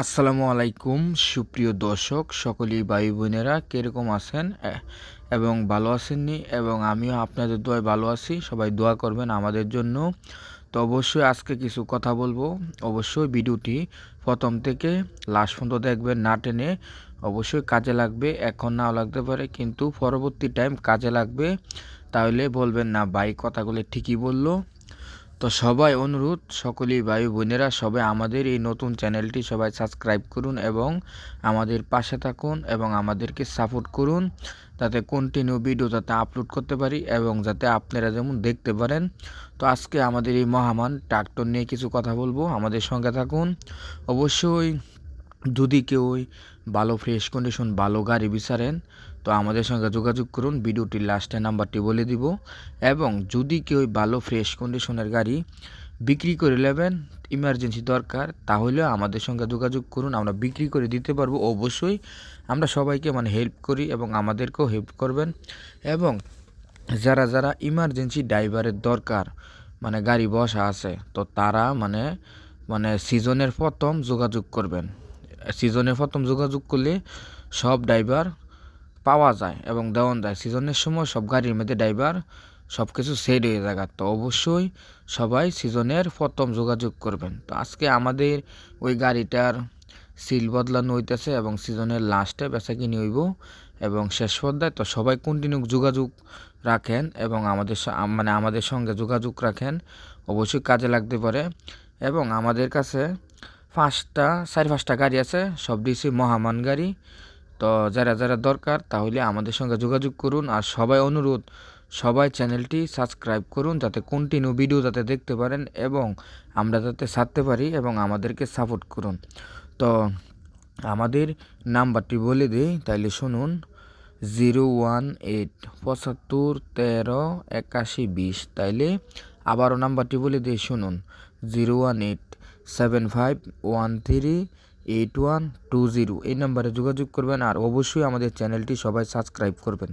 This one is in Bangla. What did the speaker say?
আসসালামু আলাইকুম, সুপ্রিয় দর্শক, সকলেই ভাই বোনেরা কীরকম আছেন? এবং ভালো আছেননি? এবং আমিও আপনাদের দোয়ায় ভালো আছি, সবাই দোয়া করবেন আমাদের জন্য। তো অবশ্যই আজকে কিছু কথা বলব। অবশ্যই ভিডিওটি প্রথম থেকে লাস্ট পর্যন্ত দেখবেন, না টেনে অবশ্যই কাজে লাগবে, এখন নাও লাগতে পারে, কিন্তু পরবর্তী টাইম কাজে লাগবে, তাহলে বলবেন না, ভাই কথাগুলো ঠিকই বলল। তো সবাই অনুরোধ, সকলেই ভাই বোনেরা, সবাই আমাদের এই নতুন চ্যানেলটি সবাই সাবস্ক্রাইব করুন এবং আমাদের পাশে থাকুন এবং আমাদেরকে সাপোর্ট করুন যাতে কন্টিনিউ ভিডিও যাতে আপলোড করতে পারি এবং যাতে আপনারা যেমন দেখতে পারেন। তো আজকে আমাদের এই মহামান ট্রাক্টর নিয়ে কিছু কথা বলব, আমাদের সঙ্গে থাকুন। অবশ্যই যদি কেউ ভালো ফ্রেশ কন্ডিশন ভালো গাড়ি বিচারেন, তো আমাদের সঙ্গে যোগাযোগ করুন। ভিডিওটির লাস্টে নাম্বারটি বলে দিব। এবং যদি কেউ ভালো ফ্রেশ কন্ডিশনের গাড়ি বিক্রি করে নেবেন ইমার্জেন্সি দরকার, তাহলে আমাদের সঙ্গে যোগাযোগ করুন। আমরা বিক্রি করে দিতে পারব। অবশ্যই আমরা সবাইকে মানে হেল্প করি এবং আমাদেরকেও হেল্প করবেন। এবং যারা যারা ইমার্জেন্সি ড্রাইভারের দরকার মানে গাড়ি বসা আছে, তো তারা মানে মানে সিজনের প্রথম যোগাযোগ করবেন। সিজনের প্রথম যোগাযোগ করলে সব ড্রাইভার পাওয়া যায় এবং দেওয়ান যায়। সিজনের সময় সব গাড়ির মধ্যে ড্রাইভার সব কিছু সেট হয়ে যায়। তো অবশ্যই সবাই সিজনের প্রথম যোগাযোগ করবেন। তো আজকে আমাদের ওই গাড়িটার সিল বদলানো হইতেছে এবং সিজনের লাস্টে বেচা কিনে হইব এবং শেষ পর্যায়ে তো সবাই কন্টিনিউ যোগাযোগ রাখেন এবং আমাদের মানে আমাদের সঙ্গে যোগাযোগ রাখেন। অবশ্যই কাজে লাগতে পারে এবং আমাদের কাছে পাঁচটা, চারি পাঁচটা গাড়ি আছে, সব দিয়েছি মহামান গাড়ি। তো যারা যারা দরকার তাহলে আমাদের সঙ্গে যোগাযোগ করুন আর সবাই অনুরোধ, সবাই চ্যানেলটি সাবস্ক্রাইব করুন যাতে কন্টিনিউ ভিডিও যাতে দেখতে পারেন এবং আমরা যাতে ছাড়তে পারি এবং আমাদেরকে সাপোর্ট করুন। তো আমাদের নাম্বারটি বলে দিই, তাইলে শুনুন জিরো ওয়ান এইট পঁচাত্তর তেরো একাশি বিশ। তাইলে আবারও নাম্বারটি বলে দিই, শুনুন zero one eight seven five one three eight one two zero এই নাম্বারে যোগাযোগ করবেন আর অবশ্যই আমাদের চ্যানেলটি সবাই সাবস্ক্রাইব করবেন।